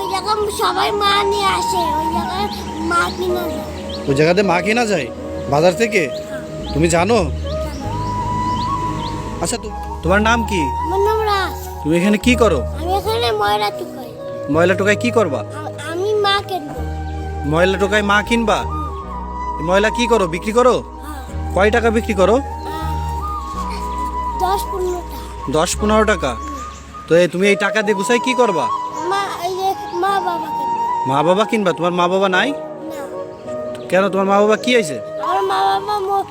ওই জায়গায় সবাই মা নিয়ে আসে ওই জায়গায় মা কিনে দেয়। ওই জায়গাতে মা কেনা যায়? বাজার থেকে? তুমি জানো? আচ্ছা তোমার নাম কি? আমার নাম রাস তুমি এখানে কি করো? আমি এখানে ময়রা টুকাই। ময়লা টোকায় কি করবা? আমি মা কিনবো। ময়লা টোকায় মা কিনবা? ময়লা কি করো বিক্রি করো? হ্যাঁ। কয় টাকা বিক্রি করো? দশ পনেরো টাকা। তো তুমি এই টাকা দিয়ে গুছাই কি করবা? মা বাবা কিনবা? তোমার মা বাবা নাই কেন? তোমার মা বাবা কি ম-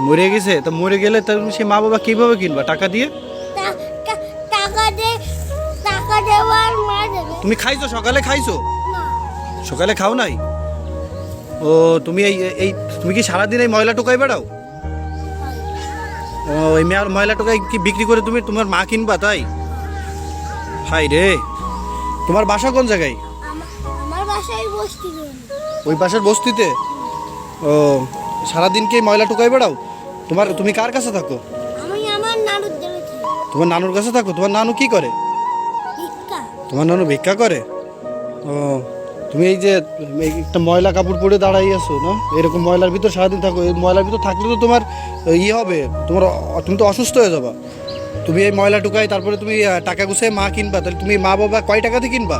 মরে গেছে। তো মরে গেলে তুমি সে মা বাবা কীভাবে কিনবা? টাকা দিয়ে? টা- টা- টাকা দে টাকা দেওয়ার মা দেবে তুমি খাইছো? সকালে খাইছো? সকালে খাও নাই? ও তুমি এই এই তুমি কি সারাদিন এই ময়লা টোকাই বেড়াও ও এই মেয়ার ময়লা টোকাই কি বিক্রি করে তুমি তোমার মা কিনবা তাই? হাই রে। তোমার বাসা কোন জায়গায়? ওই পাশের বস্তিতে? ও সারাদিন কি ময়লা টোকাই বেড়াও? তোমার তুমি কার কাছে থাকো? তোমার নানুর কাছে থাকো? তোমার নানু কি করে? তোমার নানু ভিক্ষা করে? ও তুমি এই যে একটা ময়লা কাপড় পরে দাঁড়াই আছো না? এরকম ময়লার ভিতর সারাদিন থাকো। এই ময়লার ভিতর থাকলে তো তোমার ইয়ে হবে। তোমার তুমি তো অসুস্থ হয়ে যাবা। তুমি এই ময়লা টুকাই তারপরে তুমি টাকা গুছিয়ে মা কিনবা। তাহলে তুমি মা বাবা কয় টাকা দিয়ে কিনবা?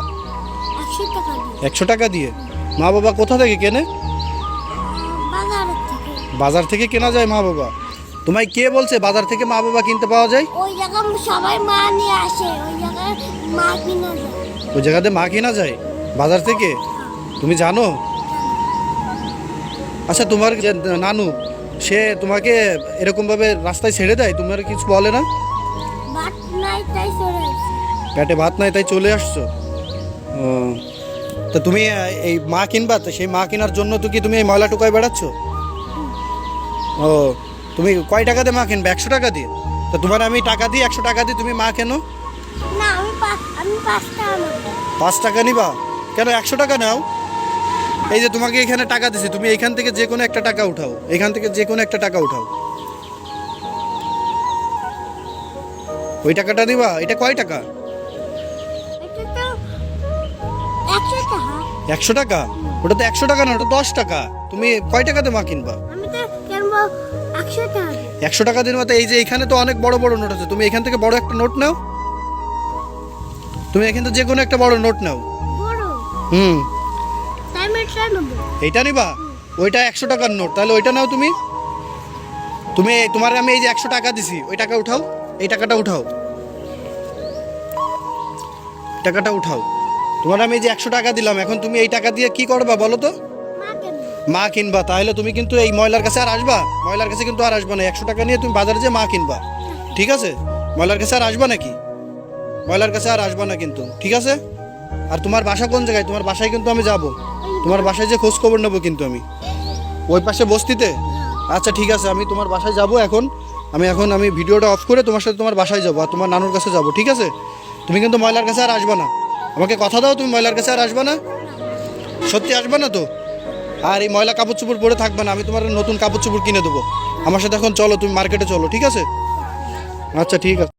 একশো টাকা দিয়ে। মা বাবা কোথা থেকে কেনে? বাজার থেকে। কেনা যায় মা বাবা? তোমায় কে বলছে বাজার থেকে মা বাবা কিনতে পাওয়া যায়? ওই জায়গায় সবাই মা নিয়ে আসে ওই জায়গায় মা কিনে দেয় ওই জায়গাতে মা কেনা যায়? বাজার থেকে? তুমি জানো? আচ্ছা তোমার যে নানু সে তোমাকে এরকমভাবে রাস্তায় ছেড়ে দেয়? তোমার কিছু বলে না? পেটে ভাত নাই তাই চলে আসছো? ও তো তুমি এই মা কিনবা? তো সেই মা কেনার জন্য তো কি তুমি এই ময়লা টুকায় বেড়াচ্ছ? ও তুমি কয় টাকা দিয়ে মা কিনবে? একশো টাকা দিয়ে? তো তোমার আমি টাকা দিই একশো টাকা দিয়ে তুমি মা কেনো? পাঁচ টাকা নিবা? কেন একশো টাকা নাও? এই যে তোমাকে এখানে টাকা দিছি তুমি এখান থেকে যে কোনো একটা টাকা উঠাও। এখান থেকে যে কোনো একটা টাকা উঠাও। ওই টাকাটা দিবা এটা কয় টাকা? একশো টাকা? ওটা তো একশো টাকা না ওটা দশ টাকা। তুমি কয় টাকাতে মা কিনবা? আমি তো কিনবো একশো টাকা। একশো টাকা দিন মতো এই যে এখানে তো অনেক বড় বড় নোট আছে। তুমি এখান থেকে বড় একটা নোট নাও। তুমি এখান থেকে যে কোনো একটা বড় নোট নাও। হুম। এটা নিবা। ওইটা একশো টাকার নোট। তাহলে ওইটা নাও তুমি। তুমি তোমার আমি এই যে একশো টাকা দিছি ওই টাকা উঠাও। এই টাকাটা উঠাও। টাকাটা উঠাও। তোমার আমি যে একশো টাকা দিলাম এখন তুমি এই টাকা দিয়ে কি করবা বলো তো? মা কিনবা তাহলে তুমি কিন্তু এই ময়লার কাছে আর আসবা। ময়লার কাছে কিন্তু আর আসবা না একশো টাকা নিয়ে তুমি বাজারে যে মা কিনবা। ঠিক আছে? ময়লার কাছে আর আসবা নাকি? ময়লার কাছে আর আসবা না কিন্তু ঠিক আছে? আর তোমার বাসা কোন জায়গায়? তোমার বাসায় কিন্তু আমি যাব। তোমার বাসায় যে খোঁজ খবর নেব কিন্তু আমি। ওই পাশে বস্তিতে? আচ্ছা ঠিক আছে আমি তোমার বাসায় যাব এখন। আমি এখন আমি ভিডিওটা অফ করে তোমার সাথে তোমার বাসায় যাব আর তোমার নানুর কাছে যাব ঠিক আছে? তুমি কিন্তু ময়লার কাছে আর আসবা না। আমাকে কথা দাও, তুমি ময়লার কাছে আর আসবে না? সত্যি আসবে না তো? আর এই ময়লা কাপড় চোপড় পরে থাকবে না, আমি তোমার নতুন কাপড় চোপড় কিনে দেবো। আমার সাথে এখন চলো, তুমি মার্কেটে চলো, ঠিক আছে? আচ্ছা ঠিক আছে।